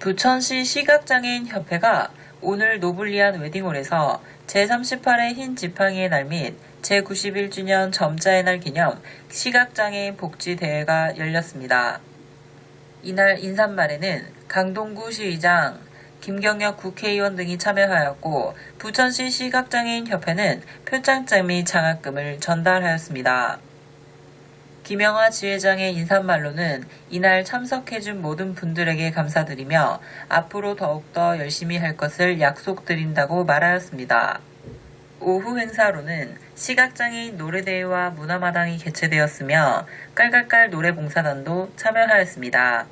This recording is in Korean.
부천시 시각장애인 협회가 오늘 노블리안 웨딩홀에서 제38회 흰 지팡이의 날 및 제91주년 점자의 날 기념 시각장애인 복지대회가 열렸습니다. 이날 인사말에는 강동구 시의장, 김경혁 국회의원 등이 참여하였고 부천시 시각장애인 협회는 표창장 및 장학금을 전달하였습니다. 김영하 지회장의 인사말로는 이날 참석해준 모든 분들에게 감사드리며 앞으로 더욱더 열심히 할 것을 약속드린다고 말하였습니다. 오후 행사로는 시각장애인 노래대회와 문화마당이 개최되었으며 깔깔깔 노래봉사단도 참여하였습니다.